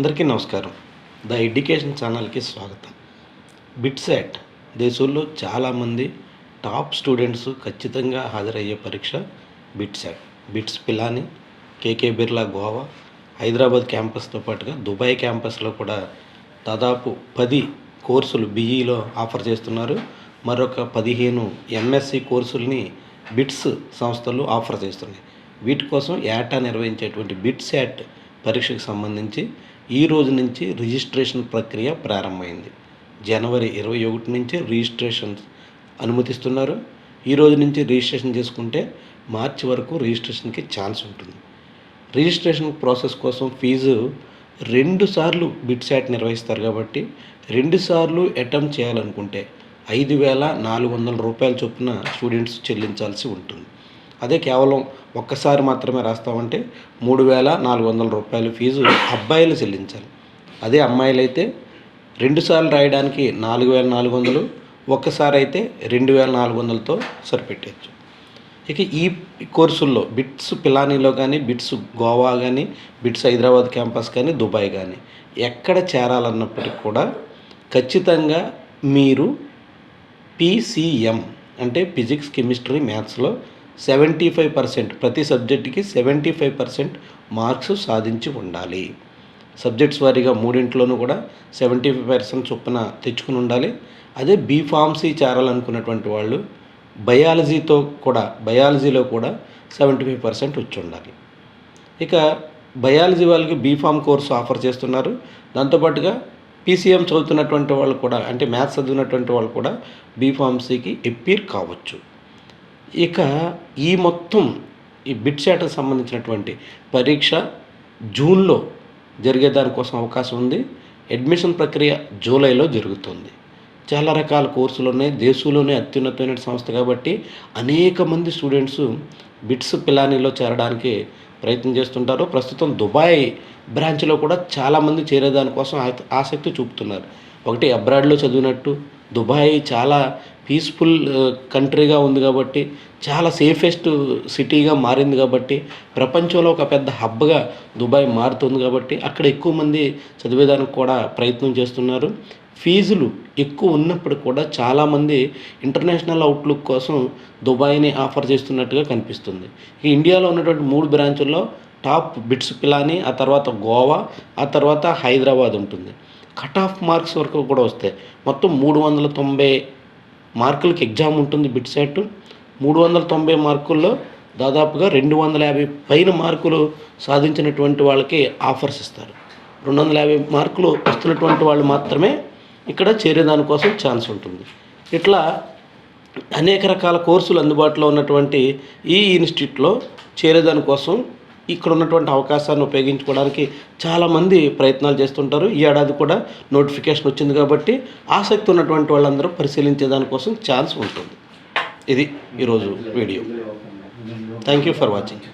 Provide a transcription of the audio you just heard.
అందరికీ నమస్కారం. The education ఛానల్కి స్వాగతం. బిట్సెట్ దేశంలో చాలామంది టాప్ స్టూడెంట్స్ ఖచ్చితంగా హాజరయ్యే పరీక్ష బిట్సెట్. బిట్స్ పిలాని కేకే బిర్లా గోవా హైదరాబాద్ క్యాంపస్తో పాటుగా దుబాయ్ క్యాంపస్లో కూడా దాదాపు పది కోర్సులు బీఈలో ఆఫర్ చేస్తున్నారు. మరొక పదిహేను ఎంఎస్సి కోర్సుల్ని బిట్స్ సంస్థలు ఆఫర్ చేస్తున్నాయి. వీటి కోసం ఏటా నిర్వహించేటువంటి బిట్స్ యాట్ పరీక్షకు సంబంధించి ఈ రోజు నుంచి రిజిస్ట్రేషన్ ప్రక్రియ ప్రారంభమైంది. జనవరి ఇరవై ఒకటి నుంచి రిజిస్ట్రేషన్ అనుమతిస్తున్నారు. ఈ రోజు నుంచి రిజిస్ట్రేషన్ చేసుకుంటే మార్చి వరకు రిజిస్ట్రేషన్కి ఛాన్స్ ఉంటుంది. రిజిస్ట్రేషన్ ప్రాసెస్ కోసం ఫీజు రెండు సార్లు బిట్సాట్ నిర్వహిస్తారు కాబట్టి రెండు సార్లు అటెంప్ట్ చేయాలనుకుంటే ఐదు వేల నాలుగు వందల రూపాయల చొప్పున స్టూడెంట్స్ చెల్లించాల్సి ఉంటుంది. అదే కేవలం ఒక్కసారి మాత్రమే రాస్తామంటే మూడు వేల నాలుగు వందల రూపాయలు ఫీజు అబ్బాయిలు చెల్లించాలి. అదే అమ్మాయిలు అయితే రెండుసార్లు రాయడానికి నాలుగు వేల నాలుగు వందలు ఒక్కసారి అయితే రెండు వేల నాలుగు వందలతో సరిపెట్టచ్చు ఇక ఈ కోర్సుల్లో బిట్స్ పిలానీలో కానీ బిట్స్ గోవా కానీ బిట్స్ హైదరాబాద్ క్యాంపస్ కానీ దుబాయ్ కానీ ఎక్కడ చేరాలన్నప్పటికీ కూడా ఖచ్చితంగా మీరు పీసీఎం అంటే ఫిజిక్స్ కెమిస్ట్రీ మ్యాథ్స్లో సెవెంటీ ఫైవ్ పర్సెంట్ ప్రతి సబ్జెక్టుకి సెవెంటీ ఫైవ్ పర్సెంట్ మార్క్స్ సాధించి ఉండాలి. సబ్జెక్ట్స్ వారీగా మూడింట్లోనూ కూడా సెవెంటీ ఫైవ్ పర్సెంట్ చొప్పున తెచ్చుకుని ఉండాలి. అదే బీఫార్మసీ చేరాలనుకున్నటువంటి వాళ్ళు బయాలజీతో కూడా బయాలజీలో కూడా సెవెంటీ ఫైవ్ పర్సెంట్ వచ్చి ఉండాలి. ఇక బయాలజీ వాళ్ళకి బీఫామ్ కోర్సు ఆఫర్ చేస్తున్నారు. దాంతోపాటుగా పీసీఎం చదువుతున్నటువంటి వాళ్ళు కూడా అంటే మ్యాథ్స్ చదివినటువంటి వాళ్ళు కూడా బీఫార్మసీకి ఎప్పీర్ కావచ్చు. ఇక ఈ మొత్తం ఈ బిట్ శాటకు సంబంధించినటువంటి పరీక్ష జూన్లో జరిగే దానికోసం అవకాశం ఉంది. అడ్మిషన్ ప్రక్రియ జూలైలో జరుగుతుంది. చాలా రకాల కోర్సులు ఉన్నాయి. దేశంలోనే అత్యున్నతమైన సంస్థ కాబట్టి అనేక మంది స్టూడెంట్స్ బిట్స్ పిలానీలో చేరడానికి ప్రయత్నం చేస్తుంటారు. ప్రస్తుతం దుబాయ్ బ్రాంచ్లో కూడా చాలామంది చేరేదానికోసం ఆ- ఆసక్తి చూపుతున్నారు. ఒకటి అబ్రాడ్లో చదివినట్టు దుబాయ్ చాలా పీస్ఫుల్ కంట్రీగా uh, ఉంది కాబట్టి చాలా సేఫెస్ట్ సిటీగా మారింది కాబట్టి ప్రపంచంలో ఒక పెద్ద హబ్గా దుబాయ్ మారుతుంది కాబట్టి అక్కడ ఎక్కువ మంది చదివేదానికి కూడా ప్రయత్నం చేస్తున్నారు. ఫీజులు ఎక్కువ ఉన్నప్పుడు కూడా చాలామంది ఇంటర్నేషనల్ అవుట్లుక్ కోసం దుబాయ్ని ఆఫర్ చేస్తున్నట్టుగా కనిపిస్తుంది. ఈ ఇండియాలో ఉన్నటువంటి మూడు బ్రాంచుల్లో టాప్ బిట్స్ పిలాని ఆ తర్వాత గోవా ఆ తర్వాత హైదరాబాద్ ఉంటుంది. కట్ ఆఫ్ మార్క్స్ వరకు కూడా వస్తాయి. మొత్తం మూడు వందల తొంభై మార్కులకి ఎగ్జామ్ ఉంటుంది బిట్ సెట్. మూడు వందల తొంభై మార్కుల్లో దాదాపుగా రెండు వందల యాభై పైన మార్కులు సాధించినటువంటి వాళ్ళకి ఆఫర్స్ ఇస్తారు. రెండు వందల యాభై మార్కులు వస్తున్నటువంటి వాళ్ళు మాత్రమే ఇక్కడ చేరేదానికోసం ఛాన్స్ ఉంటుంది. ఇట్లా అనేక రకాల కోర్సులు అందుబాటులో ఉన్నటువంటి ఈ ఇన్స్టిట్యూట్లో చేరేదానికోసం ఇక్కడ ఉన్నటువంటి అవకాశాన్ని ఉపయోగించుకోవడానికి చాలామంది ప్రయత్నాలు చేస్తుంటారు. ఈ ఏడాది కూడా నోటిఫికేషన్ వచ్చింది కాబట్టి ఆసక్తి ఉన్నటువంటి వాళ్ళందరూ పరిశీలించే దానికోసం ఛాన్స్ ఉంటుంది. ఇది ఈరోజు video. Thank you for watching